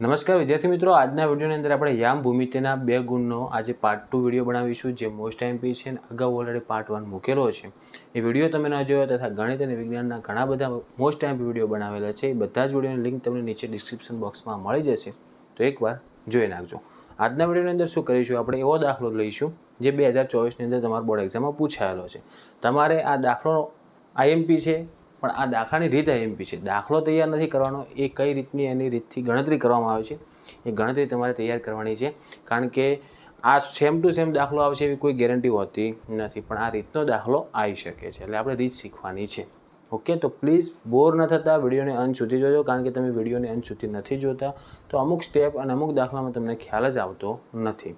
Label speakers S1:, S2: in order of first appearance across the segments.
S1: નમસ્કાર વિદ્યાર્થી મિત્રો, આજના વિડીયોની અંદર આપણે યામ ભૂમિતિના બે ગુણનો આજે પાર્ટ ટુ વીડિયો બનાવીશું, જે મોસ્ટ એમપી છે અને અગાઉ ઓલરેડી પાર્ટ વન મૂકેલો છે. એ વીડિયો તમે ન જોયો તથા ગણિત અને વિજ્ઞાનના ઘણા બધા મોસ્ટ એમપી વીડિયો બનાવેલા છે, એ બધા જ વિડીયોની લિંક તમને નીચે ડિસ્ક્રિપ્શન બોક્સમાં મળી જશે. તો એકવાર જોઈ નાખજો. આજના વિડીયોની અંદર શું કરીશું, આપણે એવો દાખલો લઈશું, જે બે હજાર ચોવીસની અંદર તમારા બોર્ડ એક્ઝામમાં પૂછાયેલો છે. તમારે આ દાખલો આઈએમપી છે પણ આ દાખલાની રીત આઈએમપી છે. દાખલો તૈયાર નથી કરવાનો. એ કઈ રીતની એની રીતથી ગણતરી કરવામાં આવે છે? એ ગણતરી તમારે તૈયાર કરવાની છે. કારણ કે આ સેમ ટુ સેમ દાખલો આવશે એવી કોઈ ગેરંટી હોતી નથી. પણ આ રીતનો દાખલો આવી શકે છે. એટલે આપણે રીત શીખવાની છે. ઓકે તો પ્લીઝ બોર ન થતા વિડીયોને અંત સુધી જોજો. કારણ કે તમે વિડીયોને અંત સુધી નથી જોતા, તો અમુક સ્ટેપ અને અમુક દાખલામાં તમને ખ્યાલ જ આવતો નથી.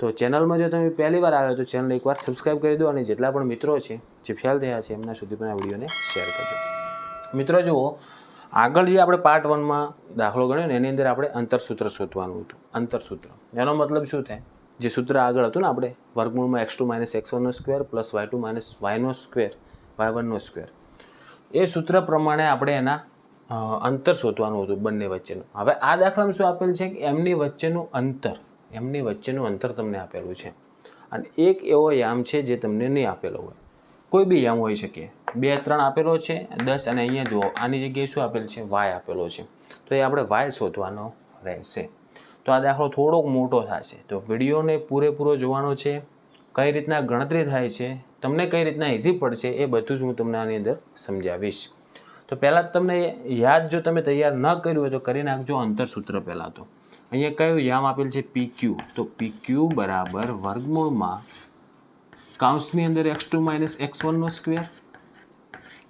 S1: તો ચેનલમાં જો તમે પહેલી વાર આવ્યો તો ચેનલ એકવાર સબસ્ક્રાઈબ કરી દો અને જેટલા પણ મિત્રો છે, જે ફેલ થયા છે, એમના સુધી પણ આ વિડીયોને શેર કરજો. મિત્રો જુઓ, આગળ જે આપણે પાર્ટ વનમાં દાખલો ગણ્યો ને, એની અંદર આપણે અંતરસૂત્ર શોધવાનું હતું. અંતરસૂત્ર. એનો મતલબ શું થાય? જે સૂત્ર આગળ હતું ને આપણે, વર્ગમૂળમાં x two minus x વનનો square plus Y two minus વાયનો square Y વનનો સ્ક્વેર એ સૂત્ર પ્રમાણે આપણે એના અંતર શોધવાનું હતું બંને વચ્ચેનું. હવે આ દાખલામાં શું આપેલ છે કે એમની વચ્ચેનું અંતર એમની વચ્ચેનું અંતર તમને આપેલું છે. અને એક એવો યામ છે જે તમને નહીં આપેલો હોય. કોઈ બી યામ હોઈ શકે. બે, ત્રણ આપેલો છે, દસ અને અહીંયા જુઓ, આની જગ્યાએ શું આપેલ છે? વાય આપેલો છે. તો એ આપણે વાય શોધવાનો રહેશે. તો આ દાખલો થોડોક મોટો થશે. તો વિડીયોને પૂરેપૂરો જોવાનો છે. કઈ રીતના ગણતરી થાય છે? તમને કઈ રીતના ઇઝી પડશે એ બધું જ હું તમને આની અંદર સમજાવીશ. તો પહેલાં તમને યાદ જો તમે તૈયાર ન કર્યું હોય તો કરી નાખજો અંતરસૂત્ર પહેલાં તો. અહીંયા કયું યામ આપેલ છે? પી ક્યુ તો પી ક્યુ બરાબર વર્ગમૂળમાં કાઉન્સની અંદર એક્સ ટુ માઇનસ એક્સ વનનો સ્ક્વેર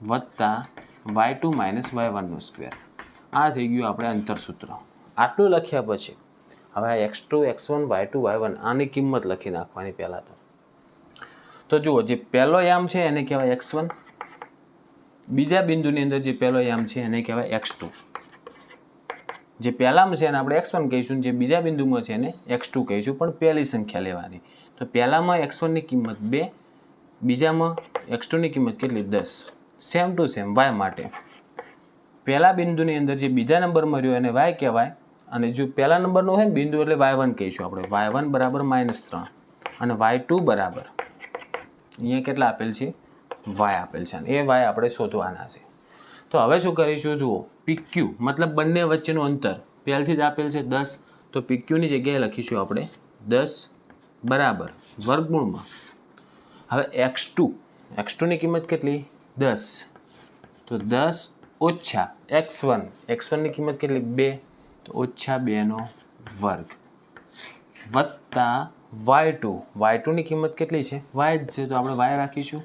S1: વત્તા વાય ટુ માઇનસ વાય વનનો સ્ક્વેર આ થઈ ગયું આપણે અંતરસૂત્ર આટલું લખ્યા પછી હવે આ X two X one Y two Y one આની કિંમત લખી નાખવાની પહેલાં તો. તો જુઓ, જે પહેલો યામ છે એને કહેવાય એક્સ વન બીજા બિંદુની અંદર જે પહેલો યામ છે એને કહેવાય એક્સ ટુ જે પહેલામાં છે એને આપણે એક્સ વન કહીશું જે બીજા બિંદુમાં છે એને એક્સ ટુ કહીશું, પણ પહેલી સંખ્યા લેવાની. તો પહેલામાં એક્સ વનની કિંમત બે, બીજામાં એક્સ ટુની કિંમત કેટલી? દસ. સેમ ટુ સેમ વાય માટે. પહેલા બિંદુની અંદર જે બીજા નંબરમાં રહ્યો એને વાય કહેવાય, અને જો પહેલા નંબરનો હોય ને બિંદુ એટલે વાય વન કહીશું આપણે. વાય વન બરાબર માઇનસ ત્રણ, અને વાય ટુ બરાબર. અહીંયા કેટલા આપેલ છે? વાય આપેલ છે. અને એ વાય આપણે શોધવાના છે. તો હવે શું કરીશું? જુઓ પીક્યુ મતલબ બંને વચ્ચેનું અંતર. પહેલથી જ આપેલ છે દસ. તો પીક્યુની જગ્યાએ લખીશું આપણે દસ બરાબર વર્ગમૂળમાં. હવે એક્સ ટુ. એક્સ ટુની કિંમત કેટલી? દસ. તો દસ ઓછા એક્સ વન. એક્સ વનની કિંમત કેટલી? બે. તો ઓછા બેનો વર્ગ. વત્તા વાય ટુ. વાય ટુની કિંમત કેટલી છે? વાય જ છે. તો આપણે વાય રાખીશું.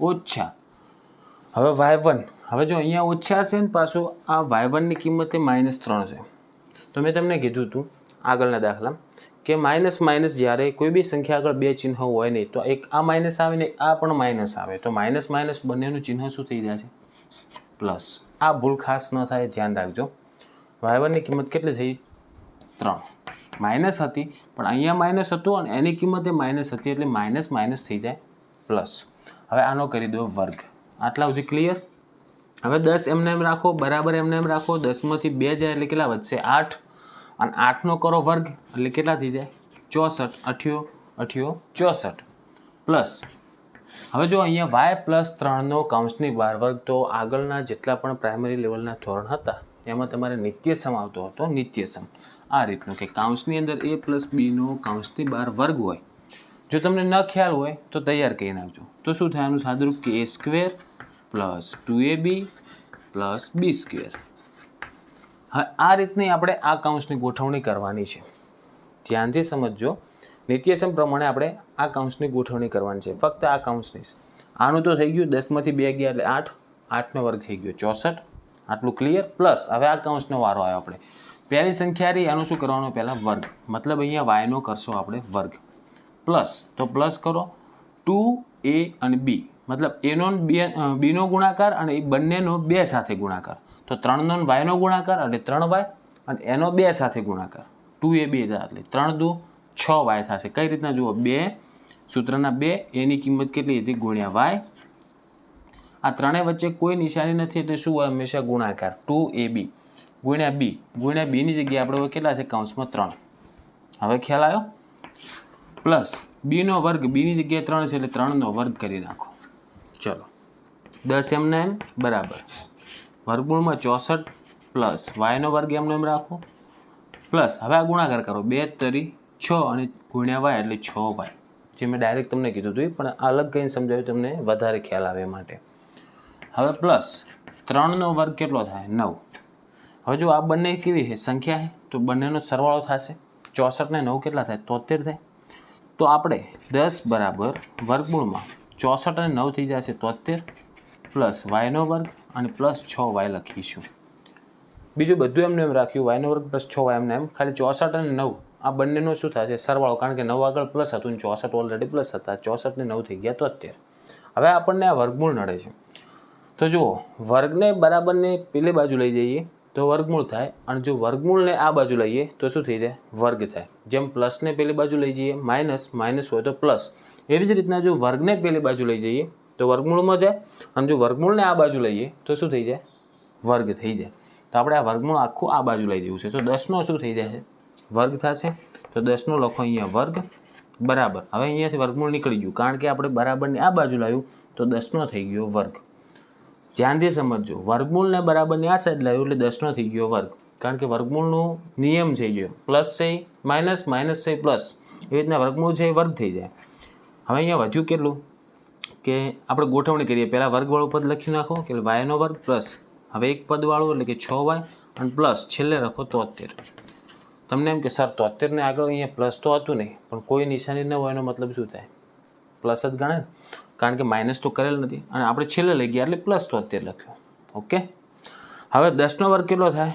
S1: ઓછા. હવે વાય વન. હવે જો અહીંયા ઓછા છે ને પાછું આ વાય વનની કિંમત એ માઇનસ ત્રણ છે. તો મેં તમને કીધું હતું આગળના દાખલા કે માઇનસ માઇનસ જ્યારે કોઈ બી સંખ્યા આગળ બે ચિહ્ન હોય નહીં, તો એક આ માઇનસ આવે ને આ પણ માઇનસ આવે. તો માઇનસ માઇનસ બંનેનું ચિહ્ન શું થઈ જાય છે? પ્લસ આ ભૂલ ખાસ ન થાય, ધ્યાન રાખજો. વાય વનની કિંમત કેટલી થઈ? ત્રણ. માઇનસ હતી, પણ અહીંયા માઇનસ હતું અને એની કિંમત એ માઇનસ હતી એટલે માઇનસ માઇનસ થઈ જાય. પ્લસ હવે આનો કરી દો વર્ગ. આટલા સુધી ક્લિયર હવે દસ એમને એમ રાખો, બરાબર એમને એમ રાખો, દસમાંથી બે જાય એટલે કેટલા વધશે? આઠ. અને આઠનો કરો વર્ગ, એટલે કેટલા થઈ જાય? ચોસઠ. અઠ્યો અઠ્યો, ચોસઠ. પ્લસ. હવે જો અહીંયા વાય પ્લસ ત્રણનો કાઉન્સની બાર વર્ગ, તો આગળના જેટલા પણ પ્રાઇમરી લેવલના ધોરણ હતા, એમાં તમારે નિત્યસમ આવતો હતો, નિત્યસમ. આ રીતનું કે કાઉન્સની અંદર એ પ્લસ બીનો કાઉન્સની બાર વર્ગ હોય. જો તમને ન ખ્યાલ હોય, તો તૈયાર કરી નાખજો. તો શું થાય? આનું સાદુરૂપ કે A square plus two A B plus B square. હા આ રીતની આપણે આ કાઉન્સની ગોઠવણી કરવાની છે. ધ્યાનથી સમજજો. નિત્યસમ પ્રમાણે આપણે આ કાઉન્સની ગોઠવણી કરવાની છે. ફક્ત આ કાઉન્સની આનું તો થઈ ગયું દસમાંથી બે ગયા એટલે આઠ. આઠનો વર્ગ થઈ ગયો ચોસઠ. આટલું ક્લિયર પ્લસ હવે આ કાઉન્સનો વારો આવ્યો આપણે. પહેલી સંખ્યા રહી એનું શું કરવાનું? પહેલાં વર્ગ. મતલબ અહીંયા વાયનો કરશો આપણે વર્ગ. પ્લસ તો પ્લસ કરો. ટુ એ અને બી. મતલબ એનો બે બીનો ગુણાકાર અને એ બંનેનો બે સાથે ગુણાકાર. તો ત્રણનો વાયનો ગુણાકાર એટલે ત્રણ વાય અને એનો બે સાથે ગુણાકાર. ટુ એ બે એટલે ત્રણ દુ, છ વાય થશે. કઈ રીતના જુઓ? બે, સૂત્રના બે, એની કિંમત કેટલી હતી? ગુણ્યા વાય. આ ત્રણેય વચ્ચે કોઈ નિશાની નથી એટલે શું હોય? હંમેશા ગુણાકાર. Two A B. ગુણ્યા બી. ગુણ્યા બીની જગ્યાએ આપણે હવે કેટલા છે? કાઉન્સમાં ત્રણ. હવે ખ્યાલ આવ્યો? પ્લસ બીનો વર્ગ. બીની જગ્યાએ ત્રણ છે એટલે ત્રણનો વર્ગ કરી નાખો. ચલો. દસ એમને એમ? બરાબર. વર્ગમૂળમાં ચોસઠ પ્લસ વાયનો વર્ગ એમનો એમ રાખો. પ્લસ હવે આ ગુણાકાર કરો. બે તરી છ અને ગુણ્યા વાય એટલે છ વાય. જે મેં ડાયરેક્ટ તમને કીધું હતું પણ અલગ કહીને સમજાવ્યું તમને વધારે ખ્યાલ આવે માટે. હવે પ્લસ ત્રણનો વર્ગ કેટલો થાય? નવ. હવે જો આ બંને કેવી છે? સંખ્યા છે? તો બંનેનો સરવાળો થશે. ચોસઠ ને નવ કેટલા થાય? તોતેર થાય. તો આપણે દસ બરાબર વર્ગમૂળમાં ચોસઠ અને નવ થઈ જશે તોતેર પ્લસ વાયનો વર્ગ અને પ્લસ છ વાય લખીશું. બીજું બધું એમને એમ રાખ્યું, વાયનો વર્ગ પ્લસ છ વાય એમને એમ. ખાલી ચોસઠ અને નવ, આ બંનેનો શું થશે? સરવાળો, કારણ કે નવ આગળ પ્લસ હતું ચોસઠ ઓલરેડી પ્લસ હતા, ચોસઠ ને નવ થઈ ગયા તોતેર. હવે આપણને આ વર્ગમૂળ નડે છે. તો જુઓ, વર્ગને બરાબરને પેલી બાજુ લઈ જઈએ. તો વર્ગમૂળ થાય. અને જો વર્ગમૂળને આ બાજુ લઈએ તો શું થઈ જાય? વર્ગ થાય. જેમ પ્લસને પેલી બાજુ લઈ જઈએ, માઇનસ માઇનસ હોય તો પ્લસ. એવી જ રીતના જો વર્ગને પેલી બાજુ લઈ જઈએ તો વર્ગમૂળમાં જાય. અને જો વર્ગમૂળને આ બાજુ લઈએ તો શું થઈ જાય? વર્ગ થઈ જાય. તો આપણે આ વર્ગમૂળ આખું આ બાજુ લઈ દેવું છે. તો દસનો શું થઈ જાય? વર્ગ થશે. તો દસનો લખો અહીંયા વર્ગ બરાબર. હવે અહીંયાથી વર્ગમૂળ નીકળી ગયું. કારણ કે આપણે બરાબરની આ બાજુ લાવ્યું તો દસનો થઈ ગયો વર્ગ. ધ્યાનથી સમજજો. વર્ગમૂળને બરાબરની આ સાઈડ લાવ્યું એટલે દસનો થઈ ગયો વર્ગ. કારણ કે વર્ગમૂળનો નિયમ છે ગયો પ્લસ છે, માઇનસ માઇનસ છે, પ્લસ. એવી રીતના વર્ગમૂળ છે એ વર્ગ થઈ જાય. હવે અહીંયા વધ્યું કેટલું? કે આપણે ગોઠવણી કરીએ. પહેલાં વર્ગવાળું પદ લખી નાખો કે વાયનો વર્ગ પ્લસ. હવે એક પદવાળું એટલે કે છ વાય અને પ્લસ. છેલ્લે રાખો તોતેર. તમને એમ કે, સર તોતેરને આગળ અહીંયા પ્લસ તો હતું નહીં. પણ કોઈ નિશાની ન હોય એનો મતલબ શું થાય? પ્લસ જ ગણે કારણ કે માઇનસ તો કરેલ નથી. અને આપણે છેલ્લે લઈ ગયા એટલે પ્લસ તોતેર લખ્યો. ઓકે હવે દસનો વર્ગ કેટલો થાય?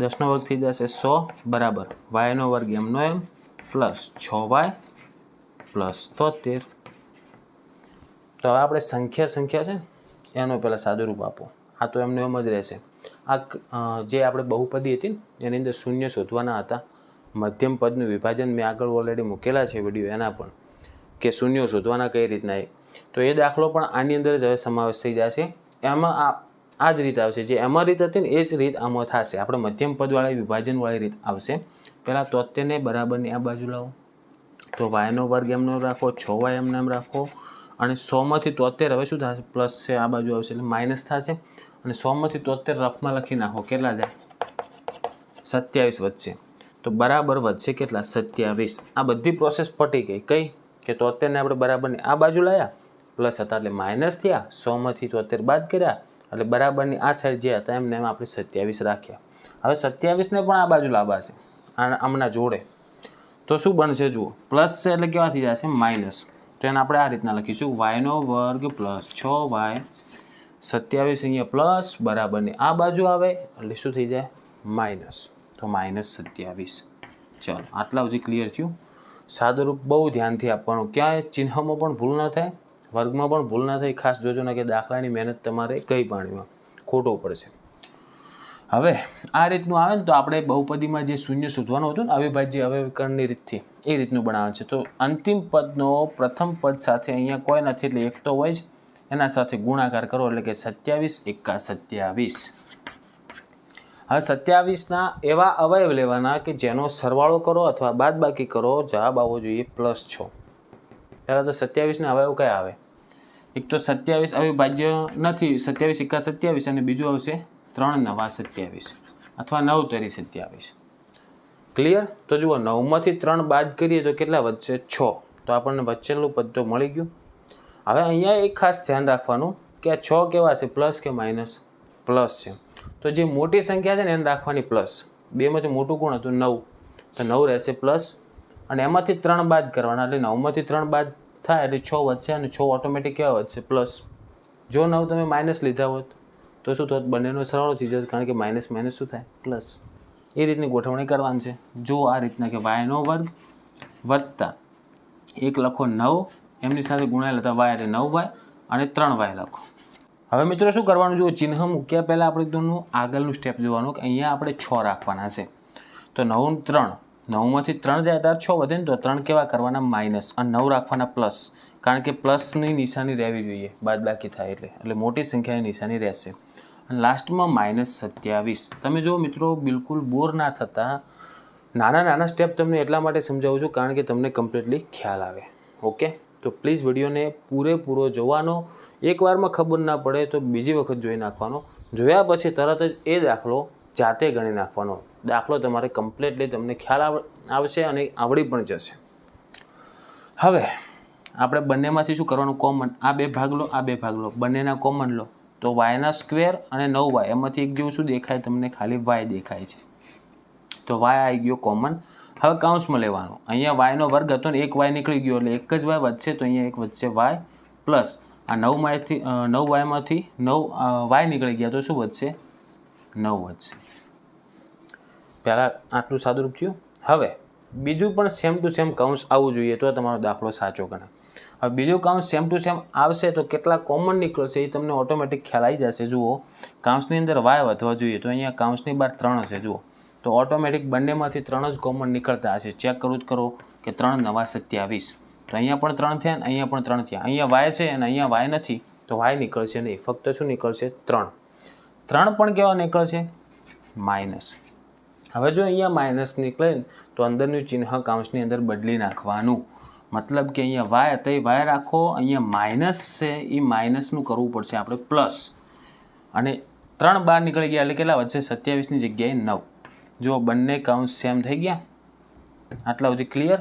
S1: દસનો વર્ગ થઈ જશે સો બરાબર. વાયનો વર્ગ એમનો એમ પ્લસ છ વાય પ્લસ તોતેર. તો હવે આપણે સંખ્યા સંખ્યા છે એનો પહેલાં સાદું રૂપ આપો. આ તો એમને એમ જ રહેશે. આ જે આપણે બહુપદી હતી એની અંદર શૂન્ય શોધવાના હતા. મધ્યમ પદનું વિભાજન મેં આગળ ઓલરેડી મૂકેલા છે વીડિયો એના પણ, કે શૂન્યો શોધવાના કઈ રીતના તો એ દાખલો પણ આની અંદર જ હવે સમાવેશ થઈ જશે. એમાં આ આ જ રીત આવશે. જે એમાં રીત હતી ને, એ જ રીત આમાં થશે. આપણે મધ્યમ પદવાળી, વિભાજનવાળી રીત આવશે. પહેલાં તોતેરને બરાબરની આ બાજુ લાવો. તો વાયનો વર્ગ એમનો રાખો, છ વાય એમને એમ રાખો. અને સોમાંથી તોતેર હવે શું થશે? પ્લસ છે, આ બાજુ આવશે એટલે માઇનસ થશે. અને સોમાંથી તોતેર રફમાં લખી નાખો. કેટલા જાય? સત્યાવીસ વધશે. તો બરાબર વધશે કેટલા? સત્યાવીસ. આ બધી પ્રોસેસ પટી ગઈ. કઈ? કે તોતેરને આપણે બરાબરની આ બાજુ લાયા. પ્લસ હતા એટલે માઇનસ થયા, સોમાંથી તોતેર બાદ કર્યા, એટલે બરાબરની આ સાઈડ જે હતા, એમને એમ આપણે સત્યાવીસ રાખ્યા. હવે સત્યાવીસને પણ આ બાજુ લાભાશે આમના જોડે. તો શું બનશે જુઓ પ્લસ છે એટલે કેવા થઈ જશે? માઇનસ તો એને આપણે આ રીતના લખીશું વાયનો વર્ગ પ્લસ છ વાય સત્યાવીસ અહીંયા પ્લસ બરાબરની આ બાજુ આવે, એટલે શું થઈ જાય? માઇનસ તો માઇનસ સત્યાવીસ. ચાલો, આટલા સુધી ક્લિયર થયું. સાદુરૂપ બહુ ધ્યાનથી આપવાનું. ક્યાંય ચિહ્નમાં પણ ભૂલ ન થાય. વર્ગમાં પણ ભૂલ ના થાય ખાસ જોજો ને કે દાખલાની મહેનત તમારે કઈ પાણીમાં ખોટો પડશે. હવે આ રીતનું આવે ને તો આપણે બહુપદીમાં જે શૂન્ય શોધવાનું હતું ને, અવિભાજ્ય અવયવીકરણની રીતથી, એ રીતનું બનાવે છે. તો અંતિમ પદનો પ્રથમ પદ સાથે અહીંયા કોઈ નથી એટલે એક તો હોય જ. એના સાથે ગુણાકાર કરો એટલે કે સત્યાવીસ એકા સત્યાવીસ. હવે સત્યાવીસના એવા અવયવ લેવાના કે જેનો સરવાળો કરો અથવા બાદબાકી કરો, જવાબ આવવો જોઈએ પ્લસ છ. પહેલાં તો સત્યાવીસના અવયવ કયા આવે? એક તો સત્યાવીસ અવિભાજ્ય નથી, સત્યાવીસ એકા સત્યાવીસ અને બીજું આવશે ત્રણ નવા સત્યાવીસ. અથવા નવ તરી સત્યાવીસ. ક્લિયર તો જુઓ, નવમાંથી ત્રણ બાદ કરીએ તો કેટલા વધશે? છ. તો આપણને વચ્ચેલું પદ તો મળી ગયું. હવે અહીંયા એક ખાસ ધ્યાન રાખવાનું કે આ છ કેવા છે? પ્લસ કે માઇનસ? પ્લસ છે. તો જે મોટી સંખ્યા છે ને, એને રાખવાની પ્લસ. બેમાંથી મોટું કોણ હતું? નવ. તો નવ રહેશે પ્લસ. અને એમાંથી ત્રણ બાદ કરવાના, એટલે નવમાંથી ત્રણ બાદ થાય એટલે છ વધશે અને છ ઓટોમેટિક કેવા વધશે? પ્લસ જો નવ તમે માઇનસ લીધા હોત, તો શું થોત? બંનેનો સરવાળો થઈ જશે કારણ કે માઇનસ માઇનસ શું થાય? પ્લસ એ રીતની ગોઠવણી કરવાની છે. જો આ રીતના કે વાયનો વર્ગ વત્તા એક લખો નવ, એમની સાથે ગુણાયેલ હતા વાય એટલે નવ વાય અને ત્રણ વાય લખો. હવે મિત્રો શું કરવાનું? જુઓ, ચિહ્ન મૂક્યા પહેલાં આપણે એકદમનું આગળનું સ્ટેપ જોવાનું કે અહીંયા આપણે છ રાખવાના છે. તો નવ ત્રણ નવમાંથી ત્રણ જાય ત્યારે છ વધે ને તો ત્રણ કેવા કરવાના? માઇનસ. અને નવ રાખવાના પ્લસ. કારણ કે પ્લસની નિશાની રહેવી જોઈએ. બાદ બાકી થાય એટલે. એટલે મોટી સંખ્યાની નિશાની રહેશે. અને લાસ્ટમાં માઇનસ સત્યાવીસ. તમે જો મિત્રો, બિલકુલ બોર ના થતા નાના નાના સ્ટેપ તમને એટલા માટે સમજાવું છું કારણ કે તમને કમ્પ્લીટલી ખ્યાલ આવે. ઓકે? તો પ્લીઝ વિડીયોને પૂરેપૂરો જોવાનો. એકવારમાં ખબર ના પડે તો બીજી વખત જોઈ નાખવાનો. જોયા પછી તરત જ એ દાખલો જાતે ગણી નાખવાનો. દાખલો તમારે કમ્પ્લીટલી તમને ખ્યાલ આવશે અને આવડી પણ જશે. હવે, આપણે બંનેમાંથી શું કરવાનું? કોમન આ બે ભાગ લો, આ બે ભાગ લો. બંનેના કોમન લો. તો વાયના સ્ક્વેર અને નવ વાય એમાંથી એક જેવું શું દેખાય? તમને ખાલી વાય દેખાય છે. તો વાય આવી ગયો કોમન હવે કાઉન્સમાં લેવાનો. અહીંયા વાયનો વર્ગ હતો ને, એક વાય નીકળી ગયો. એટલે એક જ વાય વધશે તો અહીંયા એક વધશે વાય પ્લસ આ નવ માયથી નવ વાયમાંથી નવ વાય નીકળી ગયા તો શું વધશે? નવ વધશે પહેલાં આટલું સાદુરૂપ થયું? હવે, બીજું પણ સેમ ટુ સેમ કાઉન્સ આવવું જોઈએ, તો તમારો દાખલો સાચો ગણાય. હવે બીજું કાઉન્સ સેમ ટુ સેમ આવશે તો કેટલા કોમન નીકળશે એ તમને ઓટોમેટિક ખ્યાલ આવી જશે. જુઓ કાઉન્સની અંદર વાય વધવા જોઈએ, તો અહીંયા કાઉન્સની બહાર ત્રણ હશે, જુઓ. તો ઓટોમેટિક બંનેમાંથી ત્રણ જ કોમન નીકળતા હશે. ચેક કરું જ કરો કે ત્રણ નવા સત્યાવીસ. તો અહીંયા પણ ત્રણ થયા ને અહીંયા પણ ત્રણ થયા. અહીંયા વાય છે અને અહીંયા વાય નથી, તો વાય નીકળશે નહીં. ફક્ત શું નીકળશે? ત્રણ. ત્રણ પણ કેવા નીકળશે માઇનસ. હવે જો અહીંયા માઇનસ નીકળે તો અંદરનું ચિહ્ન કાઉન્સની અંદર બદલી નાખવાનું. મતલબ કે અહીંયા વાય તો એ વાય રાખો, અહીંયા માઇનસ છે એ માઇનસનું કરવું પડશે આપણે પ્લસ. અને ત્રણ બાર નીકળી ગયા એટલે કેટલા વચ્ચે સત્યાવીસની જગ્યાએ નવ. જો બંને કાઉન્સ સેમ થઈ ગયા? આટલા સુધી ક્લિયર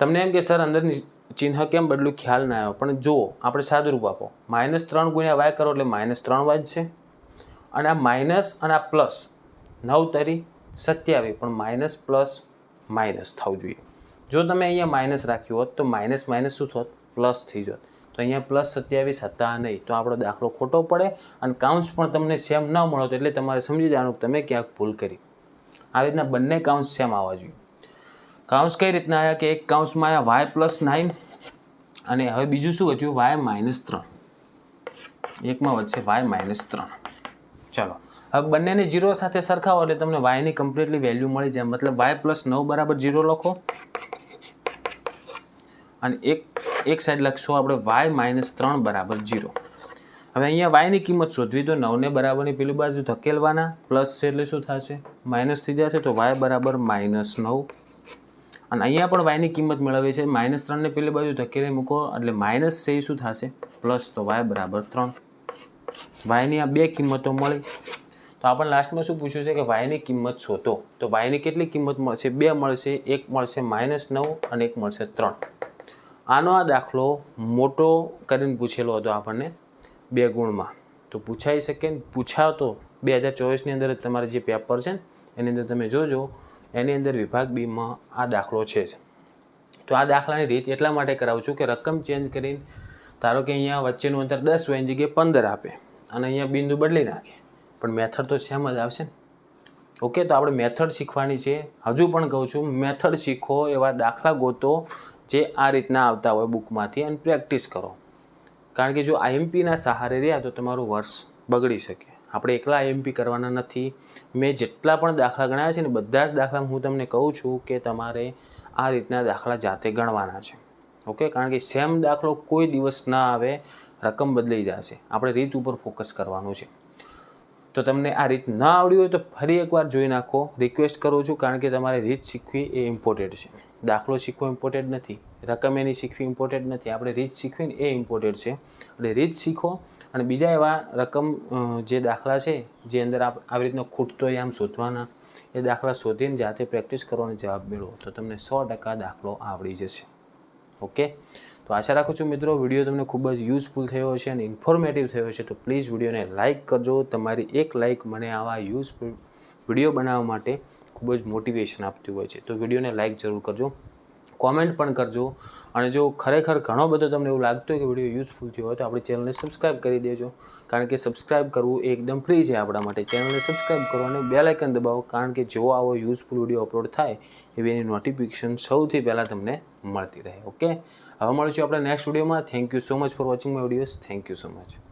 S1: તમને એમ કે સર અંદરની ચિહ્ન કેમ બદલું? ખ્યાલ ના આવ્યો. પણ જુઓ, આપણે સાદુરૂપ આપો. માઇનસ ત્રણ ગુણ્યા વાય કરો એટલે માઇનસ ત્રણ વાય છે અને આ માઇનસ અને આ પ્લસ નવ તરી સત્યાવીસ પણ માઇનસ પ્લસ માઇનસ થવું જોઈએ. જો તમે અહીંયા માઇનસ રાખ્યું હોત, તો માઇનસ માઇનસ શું થોત? પ્લસ થઈ જોત. તો અહીંયા પ્લસ સત્યાવીસ હતા નહીં. તો આપણો દાખલો ખોટો પડે અને કાઉન્સ પણ તમને સેમ ન મળો એટલે તમારે સમજી જવાનું તમે ક્યાંક ભૂલ કરી. આવી રીતના બંને કાઉન્સ સેમ આવવા જોઈએ. કાઉન્સ કઈ રીતના આવ્યા કે એક કાઉન્સમાં આવ્યા વાય પ્લસ નાઇન અને હવે બીજું શું વધ્યું? વાય માઇનસ ત્રણ. એકમાં વધશે વાય માઇનસ ત્રણ. ચલો. હવે બંનેને જીરો સાથે સરખાવો એટલે તમને વાયની કમ્પ્લીટલી વેલ્યુ મળી જાય. મતલબ વાય પ્લસ નવ બરાબર જીરો લખો. અને એક એક સાઈડ લખશો આપણે વાય માઇનસ ત્રણ બરાબર જીરો હવે અહીંયા વાયની કિંમત શોધવી તો નવને બરાબરની પેલી બાજુ ધકેલવાના. પ્લસ છે એટલે શું થશે? માઇનસ થઈ જશે તો વાય બરાબર માઇનસ નવ. અને અહીંયા પણ વાયની કિંમત મેળવી છે. માઇનસ ત્રણને પેલી બાજુ ધકેલી મૂકો એટલે માઇનસ છે શું થશે? પ્લસ તો વાય બરાબર ત્રણ. વાયની આ બે કિંમતો મળી. તો આપણને લાસ્ટમાં શું પૂછ્યું છે કે વાયની કિંમત શોધો. તો વાયની કેટલી કિંમત મળશે? બે મળશે, એક મળશે માઇનસ નવ અને એક મળશે ત્રણ. આનો આ દાખલો મોટો કરીને પૂછેલો હતો આપણને બે ગુણમાં. તો પૂછાઈ શકે ને પૂછાતો બે હજાર ચોવીસની અંદર તમારે જે પેપર છે એની અંદર તમે જોજો, એની અંદર વિભાગ બીમાં આ દાખલો છે તો આ દાખલાની રીત એટલા માટે કરાવું છું કે રકમ ચેન્જ કરીને ધારો કે અહીંયા વચ્ચેનું અંતર દસ હોય, એની જગ્યાએ પંદર આપે અને અહીંયા બિંદુ બદલી નાખે. પણ મેથડ તો સેમ જ આવશે ને. ઓકે તો આપણે મેથડ શીખવાની છે. હજુ પણ કહું છું, મેથડ શીખો, એવા દાખલા ગોતો જે આ રીતના આવતા હોય બુકમાંથી અને પ્રેક્ટિસ કરો. કારણ કે જો આઈએમપીના સહારે રહ્યા તો તમારું વર્ષ બગડી શકે. આપણે એકલા આઈએમપી કરવાના નથી. મેં જેટલા પણ દાખલા ગણાયા છે ને, બધા જ દાખલા હું તમને કહું છું કે તમારે આ રીતના દાખલા જાતે ગણવાના છે. ઓકે? કારણ કે સેમ દાખલો કોઈ દિવસ ના આવે, રકમ બદલાઈ જશે. આપણે રીત ઉપર ફોકસ કરવાનું છે. તો તમને આ રીત ન આવડી હોય તો ફરી એકવાર જોઈ નાખો. રિક્વેસ્ટ કરું છું કારણ કે તમારે રીત શીખવી એ ઇમ્પોર્ટેન્ટ છે. દાખલો શીખવો ઇમ્પોર્ટેન્ટ નથી. રકમ એની શીખવી ઇમ્પોર્ટેન્ટ નથી. આપણે રીત શીખવી એ ઇમ્પોર્ટેન્ટ છે. એટલે રીત શીખો. અને બીજા એવા રકમ જે દાખલા છે, જે અંદર આપ આવી રીતનો ખૂટતો આમ શોધવાના, એ દાખલા શોધીને જાતે પ્રેક્ટિસ કરો અને જવાબ મેળવો. તો તમને સો ટકા દાખલો આવડી જશે. ઓકે? તો આશા રાખું છું મિત્રો, વીડિયો તમને ખૂબ જ યુઝફુલ થયો હશે અને ઇન્ફોર્મેટિવ થયો હશે, તો પ્લીઝ વિડીયોને લાઇક કરજો. તમારી એક લાઇક મને આવા યુઝફુલ વીડિયો બનાવવા માટે ખૂબ જ મોટિવેશન આપતી હોય છે. તો વિડીયોને લાઇક જરૂર કરજો. કોમેન્ટ પણ કરજો. અને જો ખરેખર ઘણો બધો તમને એવું લાગતું હોય કે વીડિયો યુઝફુલ થયો હોય તો આપણી ચેનલને સબસ્ક્રાઇબ કરી દેજો. કારણ કે સબસ્ક્રાઇબ કરવું એકદમ ફ્રી છે આપણા માટે. ચેનલને સબસ્ક્રાઈબ કરો અને બે લાઇકન દબાવો. કારણ કે જો આવો યુઝફુલ વીડિયો અપલોડ થાય એવી એની નોટિફિકેશન સૌથી પહેલાં તમને મળતી રહે. ઓકે? હવે મળીશું આપણે નેક્સ્ટ વિડીયોમાં. Thank you so much for watching my videos thank you so much